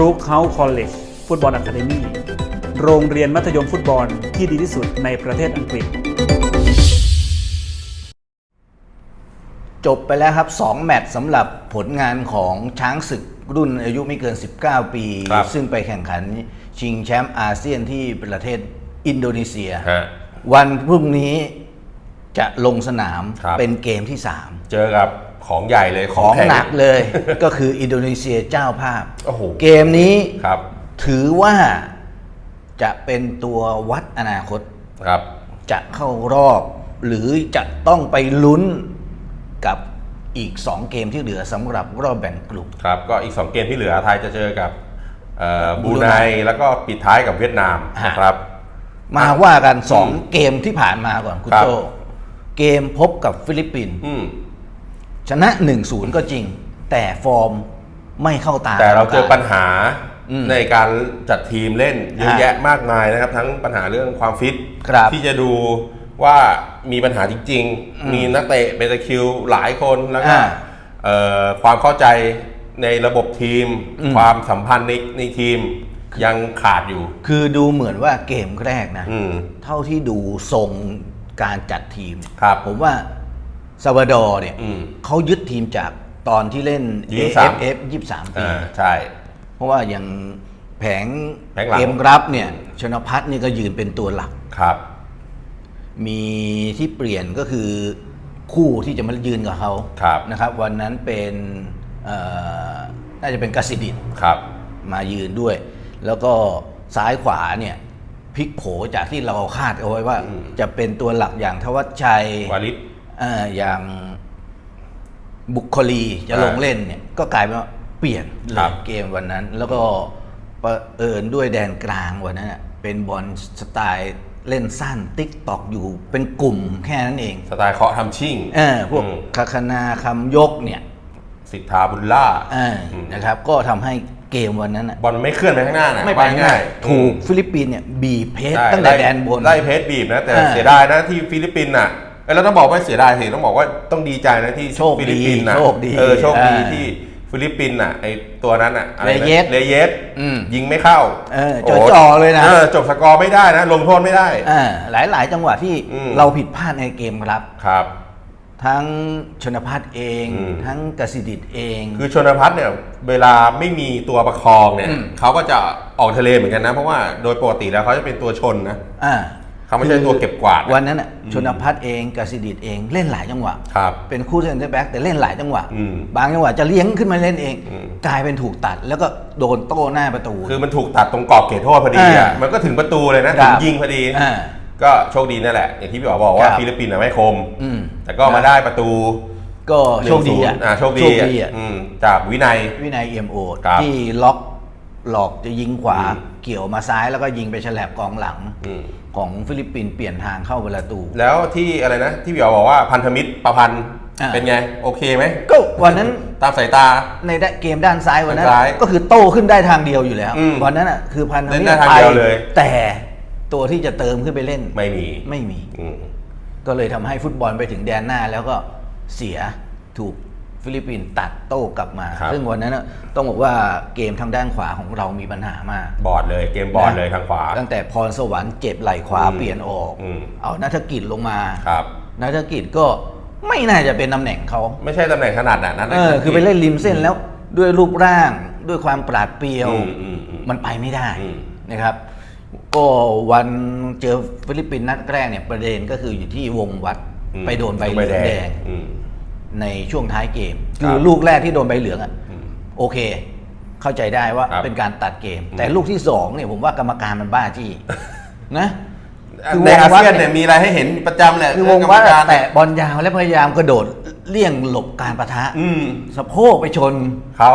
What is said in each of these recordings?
รูคเฮาคอลเลจฟุตบอลอะคาเดมี่โรงเรียนมัธยมฟุตบอลที่ดีที่สุดในประเทศอังกฤษ จบไปแล้วครับ 2 แมตช์สำหรับผลงานของช้างศึกรุ่นอายุไม่เกิน 19 ปี ครับ ซึ่งไปแข่งขันชิงแชมป์อาเซียนที่ประเทศอินโดนีเซีย ฮะ วันพรุ่งนี้จะลงสนามครับ เป็นเกมที่เจอกับ ของใหญ่เลย3ของแข็หนักเลย ก็คืออินโดนีเซียเจ้าภาพโอ้โหเกมนี้ครับถือว่าจะเป็นตัววัดอนาคตครับจะเข้ารอบหรือจะต้องไปลุ้นกับอีก 2 เกมที่เหลือสำหรับรอบแบ่งกลุ่มครับ ก็อีก 2 เกมที่เหลือไทยจะเจอกับเอ่อบรูรูไนไนแล้วก็ปิดท้ายกับเวียดนามฮะนะครับ มาว่ากันอืม2เกมที่ผ่านมาก่อนคุณครับโจเกมพบกับฟิลิปปินส์อืม ชนะ 1-0 ก็จริง แต่ฟอร์มไม่เข้าตา แต่เราเจอปัญหาอืมในการจัดทีมเล่นเยอะฮะแยะมากมายนะครับ ทั้งปัญหาเรื่องความฟิต ครับที่จะดูว่ามีปัญหาจริง อืมๆ มีนักเตะเป็นตะคริวหลายคนแล้วก็อ่าเอ่อความเข้าใจในระบบทีม อืม ความสัมพันธ์ในในทีมยังขาดอยู่ คือดูเหมือนว่าเกมแรกนะ อืม เท่าที่ดูทรงการจัดทีม ครับผมว่า ซาวาดอร์เนี่ยอืมเขายึดทีมจากตอนที่เล่น 23 AFF 23 ปี อ่าใช่ เพราะว่าอย่างแผงแผงหลัง เกมรับเนี่ยชนพัฒน์นี่ก็ยืนเป็นตัวหลัก ครับ มีที่เปลี่ยนก็คือคู่ที่จะมายืนกับเขาครับ นะครับ วันนั้นเป็นเอ่อน่าจะเป็นกสิดิตครับ มายืนด้วย แล้วก็ซ้ายขวาเนี่ยพลิกโผจากที่เราคาดเอาไว้ว่าอืมจะเป็นตัวหลักอย่างทวัชชัย วาลิศเอ่ออย่างบุคลีจะลงเล่นเนี่ยก็กลายเป็นว่าเปลี่ยนเลครัยบเกมวันนั้น แล้วก็ประเอิญด้วยแดนกลางวันนั้นน่ะเป็นบอลสไตล์เล่นสั้นติ๊กตอกอยู่เป็นกลุ่มแค่นั้นเอง สไตล์เคาะทำชิ่งเออพวกอืมคาคณาคำยกเนี่ยสิทธาบุญล่าเอออนะครับ ก็ทำให้เกมวันนั้นน่ะบอลไม่เคลื่อนไปข้างหน้านะไม่ไปว่ง่ายอืถูกมฟิลิปปินส์เนี่ยบีบเพสใช่ตั้งแต่ไล่แดนบนไล่เพจบีบนะแต่อ่าเสียดายนะที่ฟิลิปปินส์น่ะเอ้ย แล้วต้องบอกว่าเสียดายสิต้องบอกว่าต้องดีใจนะที่โชคดีฟิลิปปินส์น่ะโชคดีเออโชคดีอ่าที่ฟิลิปปินส์น่ะไอตัวนั้นอะอะไรนะเลเยสเลเยสอืมยิงไม่เข้าเออโโหจ่อๆเลยนะออจบสกอร์ไม่ได้นะลงโทษไม่ได้อ่าหลายหลายๆจังหวะที่อืมเราผิดพลาดในเกมรับครับ ทั้งชนพัฒน์เองอืมทั้งกสิดิตเอง คือชนพัฒน์เนี่ยเวลาไม่มีตัวประคองเนี่ยอืมเขาก็จะออกทะเลเหมือนกันนะ เพราะว่าโดยปกติแล้วเขาจะเป็นตัวชนนะอ่า เขาไม่ใช่ตัวเก็บกวาดนะวันนั้นน่ะชนพัฒน์เองกสิดิตเองเล่นหลายจังหวะ ครับเป็นคู่เซนเตอร์แบ็กแต่เล่นหลายจังหวะอืมบางจังหวะจะเลี้ยงขึ้นมาเล่นเองอืมกลายเป็นถูกตัดแล้วก็โดนโต้หน้าประตู คือมันถูกตัดตรงกรอบเขตโทษพอดีอะอ่ามัมันก็ถึงประตูเลยนะครัถึบงยิงพอดีอ่าก็โชคดีนั่นแหละ อย่างที่พี่อ๋อบอกว่าครับฟิลิปปินส์น่ะไม่คมอืมแต่ก็มาได้ประตูก็โชคดีอะ1-0อ่าโชคดีโชคอะดีอะอืมจากวินัยวินัยเอ็มโอครับที่ล็อกหลอกจะยิงขวาอืมเกี่ยวมาซ้ายแล้วก็ยิงไปฉลับกองหลังอืม ของฟิลิปปินส์เปลี่ยนทางเข้าประตู แล้วที่อะไรนะ ที่พี่อ๋อบอกว่าพันธมิตรประพันธ์อ่า เป็นไง โอเคไหมก็วันนั้นตามสายตา ในเกมด้านซ้ายวันนั้นด้านซ้ายก็คือโต้ขึ้นได้ทางเดียวอยู่แล้วอืมวันนั้นอะคือพันธเล่นมิตได้รทางไปเดียวเลย แต่ตัวที่จะเติมขึ้นไปเล่นไม่มีไม่มี อืม ก็เลยทำให้ฟุตบอลไปถึงแดนหน้าแล้วก็เสียถูก ฟิลิปปินส์ตัดโต้กลับมา ครับ ซึ่งวันนั้นน่ะต้องบอกว่าเกมทางด้านขวาของเรามีปัญหามาก บอร์ดเลยเกมบอร์ดเลยทางขวา ตั้งแต่พรสวรรค์เจ็บไหล่ขวาอืมเปลี่ยนออก อืม เอานัฐกิจลงมาครับ นัฐกิจก็ไม่น่าจะเป็นตำแหน่งเขาไม่ใช่ตำแหน่งขนาดนั้นนะเออคือไปเล่นริมเส้นแล้วด้วยรูปร่างด้วยความปราดเปรียว อืมอืมอืม มันไปไม่ได้อืม นะครับ ก็วันเจอฟิลิปปินส์นัดแรกเนี่ยประเด็นก็คืออยู่ที่วงวัดอืมไปโดนใบเหลืองแดง อืม ในช่วงท้ายเกม ครับคือลูกแรกที่โดนใบเหลืองอะอืมโอเค เข้าใจได้ว่าครับเป็นการตัดเกมอืมแต่ลูกที่สองเนี่ยผมว่ากรรมการมันบ้าจี้นะ คือในวงอาวัดเซียนเนี่เนี่ยยมีอะไรให้เห็นประจำแหละคือวงเรื่วัดกรรมอะการแตะบอลยาวและพยายามกระโดดเลี่ยงหลบการประทะ อืมสะโพกไปชน เขา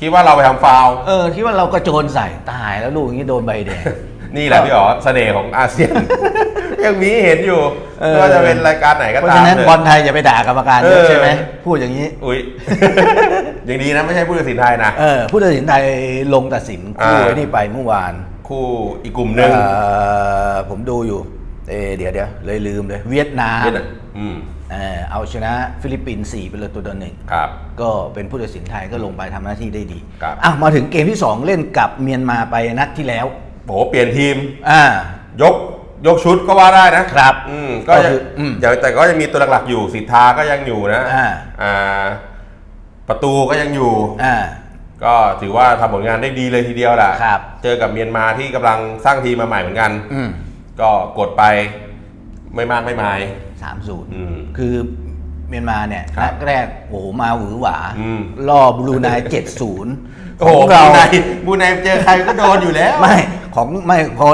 คิดว่าเราไปทำฟาวล์ เออคิดว่าเรากระโจนใส่ตายแล้วลูกอย่างนี้โดนใบแดง นี่แหละพี่อ๋อเสน่ห์ของอาเซียน ยังมีให้เห็นอยู่เออไม่ว่าจะเป็นรายการไหนก็เพราะตามฉะนั้นเลยบอลไทยอย่าไปด่ากรรมการเยอะเออใช่ไหมพูดอย่างนี้ อุ้ยยังดีนะไม่ใช่ผู้ตัดสินไทยนะเออผู้ตัดสินไทยลงตัดสินคู่อ่าไอ้นี่ไปเมื่อวาน คู่อีกกลุ่มหนึ่งเอ่อผมดูอยู่เอยเดี๋ยวเดี๋ยวเลยลืมเลย เวียดนามเวียดนามอืมเออเอาชนะฟิลิปปินส์4เป็นตัวต่อหนึ่งครับก็เป็นผู้ตัดสินไทยก็ลงไปทำหน้าที่ได้ดีครับอะมาถึงเกมที่ 2 เล่นกับเมียนมาไปนัดที่แล้ว โหเปลี่ยนทีม อ่า ยกยกชุดก็ว่าได้นะครับ อืมก็ก็ยังคืออืมอย่างแต่ก็ยังมีตัวหลักๆอยู่สิทธาก็ยังอยู่นะอ่า อ่า ประตูก็ยังอยู่ อ่า ก็ถือว่าทำผลงานได้ดีเลยทีเดียวแหละครับ เจอกับเมียนมาที่กำลังสร้างทีมมาใหม่เหมือนกัน อืมก็กดไปไม่มากไม่มาย สามศูนย์อืมคือเมียนมาเนี่ยครับนัดแรกโอ้โหมาหวือหวาอืม ล่อบลูไนเจ็ดศูนย์โอ้โหเราบูไนบูไนเจอใครก็โดนอยู่แล้ว ไม่ ของไม่พอ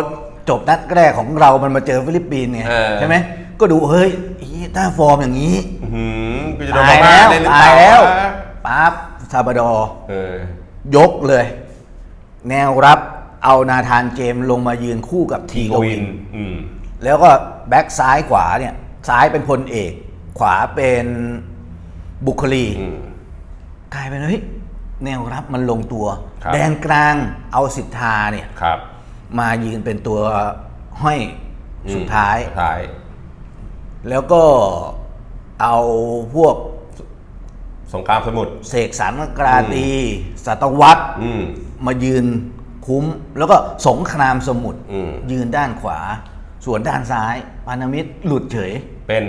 จบนัดแรกของเรามันมาเจอฟิลิปปินส์ไงเออ ใช่ไหมก็ดูเฮ้ยอีถ้าฟอร์มอย่างนี้อื้อหือกูจะโดนตายมาแล้วเล่นหรือตาเปยล่าแล้ววะปั๊บซาบาดอร์เออยกเลย แนวรับเอานาธานเจมส์ลงมายืนคู่กับทีกวินอืม แล้วก็แบ็กซ้ายขวาเนี่ยซ้ายเป็นพลเอก ขวาเป็นบุคลี อืม กลายเป็นเฮ้ยแนวรับมันลงตัว ครับ แดนกลางเอาสิทธาเนี่ย ครับ มายืนเป็นตัวห้อยสุดท้าย สุดท้าย แล้วก็เอาพวกสงครามสมุทรเสกสรรกราตรีสัตวัตอืมมายืนคุ้ม แล้วก็สงครามสมุทรอืมยืนด้านขวา ส่วนด้านซ้ายพานามิตรหลุดเฉย เป็น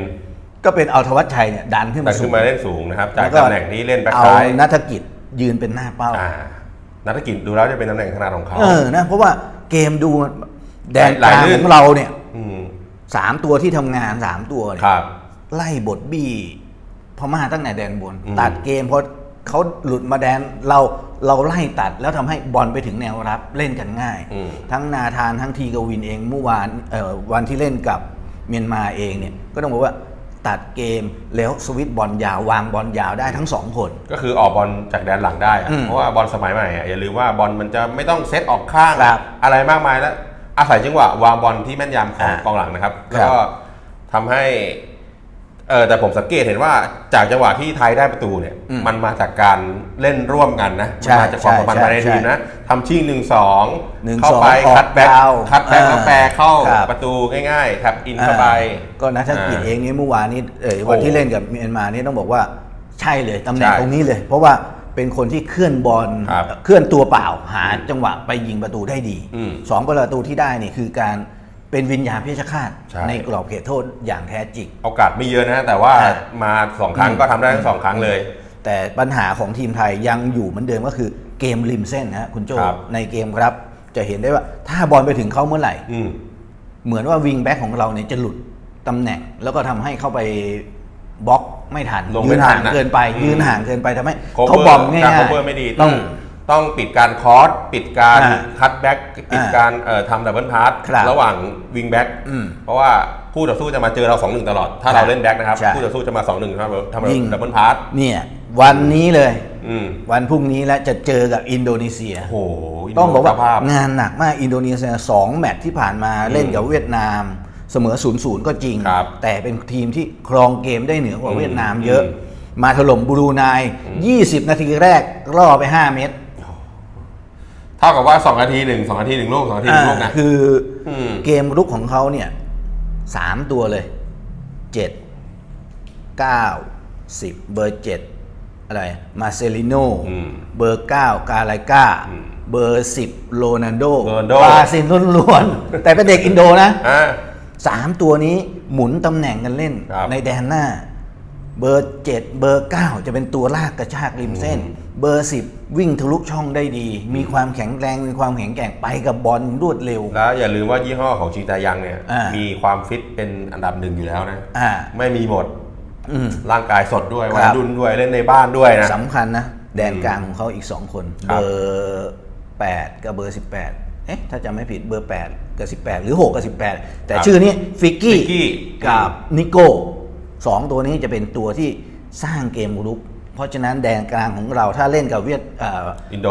ก็เป็นเอาธวัชชัยเนี่ยดันขึ้นแต่มาขึ้สูนงมาเล่นสูงนะครับจากแล้วก็ตำแหน่งที่เล่นแบ็คเอาซ้ายนัฐกิจยืนเป็นหน้าเป้าอ่านักกิจดูแล้วจะเป็นตำแหน่งถนัดของเขาเออนะเพราะว่า เกมดูแดนหกลายลางลื่นของเราเนี่ยอืมสามตัวที่ทำงานสามตัวเนี่ยครับไล่บทบี้พม่าตั้งแต่แดนบนอืมตัดเกมพอเขาหลุดมาแดนเราเราไล่ตัดแล้วทำให้บอลไปถึงแนวรับเล่นกันง่ายอืมทั้งนาธานทั้งทีกวินเองเมื่อวานเอ่อวันที่เล่นกับเมียนมาเองเนี่ยก็ต้องบอกว่า ตัดเกมแล้วสวิตช์บอลยาววางบอลยาวได้ทั้งสองคน ก็คือออกบอลจากแดนหลังได้อะอืมเพราะว่าบอลสมัยใหม่อะอย่าลืมว่าบอลมันจะไม่ต้องเซตออกข้าง ครับอะไรมากมายแล้วอาศัยจังหวะวางบอลที่แม่นยำของอ่ากองหลังนะครับครับแล้วก็ทำให้ เออแต่ผมสังเกตเห็นว่าจากจังหวะที่ไทยได้ประตูเนี่ยอืมมันมาจากการเล่นร่วมกันนะใช่มันมาจากความสัมพันธ์ใช่ภายในใช่ทีมนะทำชิ่งหนึ่งสองหนึ่งเข้าสองไปออกคัดแบ็คยาวคัดแบ็คอ่าแล้วแปรเข้าครับ ประตูง่ายๆแท็บอินเข้าไปก็นัฐกิจเองนี่เมื่อวานนี้เออโอ้วันที่เล่นกับเมียนมานี่ต้องบอกว่าใช่เลยตำแหน่งใช่ตรงนี้เลย เพราะว่าเป็นคนที่เคลื่อนบอลครับเคลื่อนตัวเปล่าหาจังหวะไปยิงประตูได้ดีอืม สองประตูที่ได้นี่คือการ เป็นวิญญาณเพชฌฆาตใช่ ในกรอบเขตโทษอย่างแท้จริง โอกาสไม่เยอะนะ แต่ว่าอ่ามาสองครั้งอืมก็ทำได้ทั้งสองครั้งเลย แต่ปัญหาของทีมไทยยังอยู่เหมือนเดิมก็คือเกมริมเส้นนะฮะคุณโจครับ ในเกมครับจะเห็นได้ว่าถ้าบอลไปถึงเขาเมื่อไหร่ อืม เหมือนว่าวิงแบ็กของเราเนี่ยจะหลุดตำแหน่ง แล้วก็ทำให้เข้าไปบล็อกไม่ทันลงยืไม่นทันห่างนะเกินไป อืมยืนห่างเกินไปทำให้ cover เขาบอมง่ายการๆ cover ไม่ดีต้องม ต้องปิดการคอร์สปิดการอ่าคัตแบ็กปิดอ่าการเอ่อทำดับเบิลพาสครับระหว่างวิงแบ็กอืมเพราะว่าคู่ต่อสู้จะมาเจอเรา2อหนึ่งตลอด ถ้าครับเราเล่นแบ็กนะครับใช่คู่ต่อสู้จะมา2อหนึ่งทำทำยิง ดับเบิลพาสเนี่ยวันนี้เลย อืมวันพรุ่งนี้แล้วจะเจอกับอินโดนีเซีย โอ้โหต้องบอกว่าสภพ งานหนักมากอินโดนีเซียสองแมตช์ที่ผ่านมาเล่นกับเวียดนาม เสมอ0ูนย์ก็จริง ครับแต่เป็นทีมที่ครองเกมได้เหนือกว่าอืมเวียดนามเยอะ อืมมาถล่มบรูไน 20 นาทีแรกล่อไป 5 เม็ด เท่ากับว่า2นาทีหนึ่งสองนาทีหนึ่งลูกสองนาทีหนึ่งลูกนะอ่าคืออม เกมรุกของเขาเนี่ยสามตัวเลยเจ็ดเก้าสิบเบอร์เจ็ดอะไรมาเซลิโนอืม เบอร์เก้ากาไลกาอืมเบอร์สิบโรนันโดโรนัลโดบราซิลล้วนๆแต่เป็นเด็กอินโดนะ อ่า สามตัวนี้หมุนตำแหน่งกันเล่นครับในแดนหน้า เบอร์เจ็ดเบอร์เก้าจะเป็นตัวลากกระชากริมเส้นอืมเบอร์สิบวิ่งทะลุช่องได้ดี มีความแข็งแรง มีความแข็งแกร่งไปกับบอลรวดเร็ว แล้วอย่าลืมว่ายี่ห้อของชิงตายังเนี่ย อ่ามีมีความฟิตเป็นอันดับหนึ่งอยู่แล้วนะ อ่า ไม่มีหมด อืม ร่างกายสดด้วยครับวัยรุ่นด้วยเล่นในบ้านด้วยนะ สำคัญนะ แดนกลางของเขาอีก 2 คน ครัเบบ อร์ 8 กับเบอร์ 18 เอ๊ะ ถ้าจำไม่ผิดเบอร์ 8 กับ 18 หรือ 6 กับ 18 แต่ครับชื่อนี้ฟิกกี้ฟิกกี้ กับนิโก้ สองตัวนี้จะเป็นตัวที่สร้างเกมรุก เพราะฉะนั้นแดนกลางของเราถ้าเล่นกับเวียดเอ่ออินโด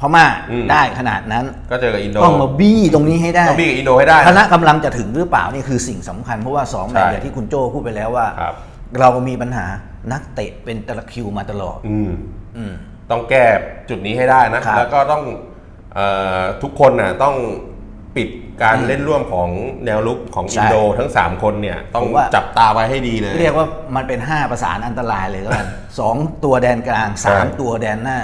พม่าอืมได้ขนาดนั้นก็เจอกับอินโดต้องมาบี้ตรงนี้ให้ได้ต้องบี้กับอินโดให้ได้นะคณะกำลังจะถึงหรือเปล่านี่คือสิ่งสำคัญเพราะว่าสองแมตช์ใช่อย่างที่คุณโจ้พูดไปแล้วว่าครับเรามีปัญหานักเตะเป็นตะคริวมาตลอดอืมอืมต้องแก้จุดนี้ให้ได้นะครับแล้วก็ต้องเออทุกคนน่ะต้องปิด การเล่นร่วมของแนวลุกของใช่อินโดทั้ง 3 คนเนี่ย ต้องผมว่า จับตาไว้ให้ดีเลย เรียกว่ามันเป็น 5 ประสานอันตรายเลยก็แล้วกัน สองตัวแดนกลางใช่3ตัวแดนหน้า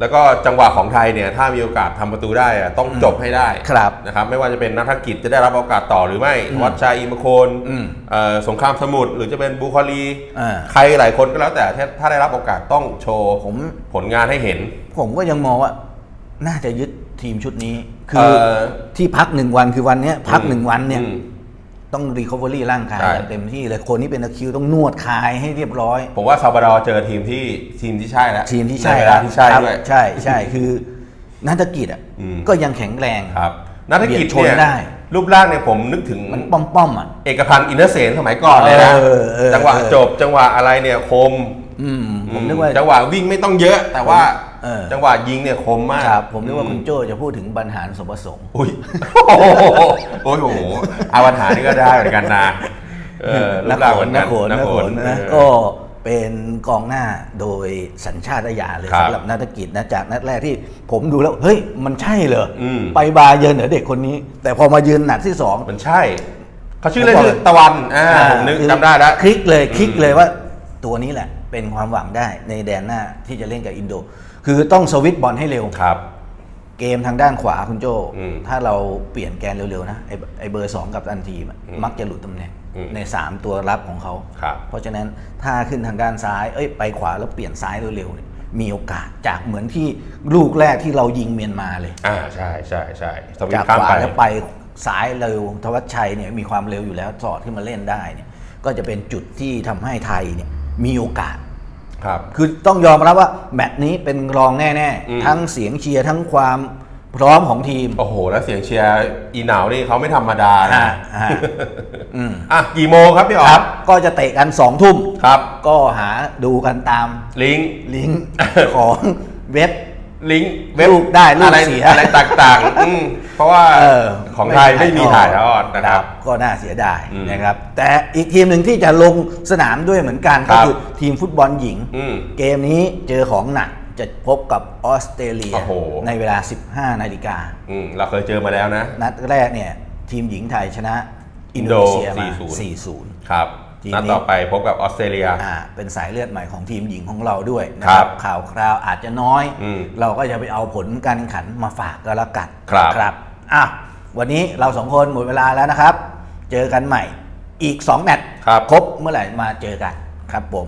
แล้วก็จังหวะของไทยเนี่ย ถ้ามีโอกาสทำประตูได้อะต้องจบให้ได้ครับ นะครับ ไม่ว่าจะเป็นนักธกิจจะได้รับโอกาสต่อหรือไม่อืมวัดชัยอิมโคนอืมเอ่อสงครามสมุทรหรือจะเป็นบูคอลี อ่า ใครหลายคนก็แล้วแต่ถ้าถ้าได้รับโอกาสต้องโชว์ผมผลงานให้เห็น ผมก็ยังมองว่า น่าจะยึดทีมชุดนี้ คืเอ่ออที่พักหนึ่งวันคือวันเนี้ยพักหนึ่งวันเนี่ย อืมต้องรีคอเวอรี่ร่างกายใช่กันเต็มที่เลยคนที่เป็นตะคริวต้องนวดคลายให้เรียบร้อย ผมว่าซาบาดอร์เจอทีมที่ทีมที่ใช่แล้วทีมที่ใช่นเวลาที่ใช่ครับด้วย ใช่ใช่คือนักกิจอะอืม ก็ยังแข็งแรง ครับนักธกิจเบียดชนเนี่ยได้ รูปร่างเนี่ยผมนึกถึง มันป้อมป้อมๆอะ เอกพันธ์อินเตอร์เซนสมัยก่อนเลยนะเออเออจังหวะเออ จบจังหวะอะไรเนี่ยคม อืมผมนึกว่า จังหวะวิ่งไม่ต้องเยอะ แต่ว่า เออ จังหวะยิงเนี่ยคมมากครับผมนึกว่าคุณโจจะพูดถึงบรรหารสมประสงค์อุ้ยโอ้โหโอ้ยโอ้โหอาวันหานี่ก็ได้เหมือนกันนะเออรูนักปร่างโขเหมืนอนนักักนโขนนักโขนเอนะอก็เป็นกองหน้าโดยสัญชาตญาณเลยครับสำหรับนักกิจนะจากนัดแรกที่ผมดูแล้ว เฮ้ย มันใช่เหรออมไปบาเยิร์นเหรอเด็กคนนี้ แต่พอมายืนหนัดที่สองมันใช่เขาชื่อเล่นผมบอกชื่อตะวันอ่าผมนึกคือจำได้แล้วคลิกเลยคลิกอืมเลยว่าตัวนี้แหละ เป็นความหวังได้ในแดนหน้าที่จะเล่นกับอินโด คือต้องสวิตช์บอลให้เร็ว ครับ เกมทางด้านขวาคุณโจ อืมถ้าเราเปลี่ยนแกนเร็วๆนะไอ้ไอเบอร์สองกับตันทีมอะอืมมักจะหลุดตำแหน่งอืม ใน 3 ตัวรับของเขา ครับ เพราะฉะนั้นถ้าขึ้นทางด้านซ้าย เอ้ย ไปขวาแล้วเปลี่ยนซ้ายเร็วๆเนี่ยมีโอกาสจากเหมือนที่ลูกแรกที่เรายิงเมียนมาเลย อ่าใช่ใช่ใช่สวิตจากช์ข้ามขวาไป แล้วไปซ้ายเร็ว ทวัชชัยเนี่ยมีความเร็วอยู่แล้วสอดขึ้นมาเล่นได้เนี่ยก็จะเป็นจุดที่ทำให้ไทยเนี่ย มีโอกาสครับ คือต้องยอมรับว่าแมตช์นี้เป็นรองแน่อืม ๆ ทั้งเสียงเชียร์ทั้งความพร้อมของทีมโอ้โห แล้วเสียงเชียร์อีหนาวนี่เขาไม่ธรรมดานะ อ่าอ่าอืมอะ กี่โมงครับพี่อ๋อครับ ก็จะเตะกันสองทุ่ม ครับ ก็หาดูกันตามลิงก์ ลิงก์ ของเว็บ ลิงก์ลูกได้ลูกอะไรเสียอะไรต่างๆอืมเพราะว่าเออของไทยไม่มีถ่ายทอดนะครับ ก็น่าเสียดายอืม นะครับ แต่อีกทีมหนึ่งที่จะลงสนามด้วยเหมือนกันครัก็บคือทีมฟุตบอลหญิง อืม เกมนี้เจอของหนักจะพบกับออสเตรเลีย โอ้โห ในเวลา 15 นาฬิกา อืมเราเคยเจอมาแล้วนะ นัดแรกเนี่ย ทีมหญิงไทยชนะอินโดนีเซียมา4-0 4-0 ครับ ทีมนัดนี้ต่อไปพบกับออสเตรเลีย อ่าเป็นสายเลือดใหม่ของทีมหญิงของเราด้วยนะคครัรับบข่าวคราวอาจจะน้อย อืมเราก็จะไปเอาผลการแข่งขันมาฝากก็แล้วกันครับ ครับอะวันนี้เราสองคนหมดเวลาแล้วนะครับ เจอกันใหม่อีก 2 แมตช์ครับ ครบเมื่อไหร่มาเจอกันครับผม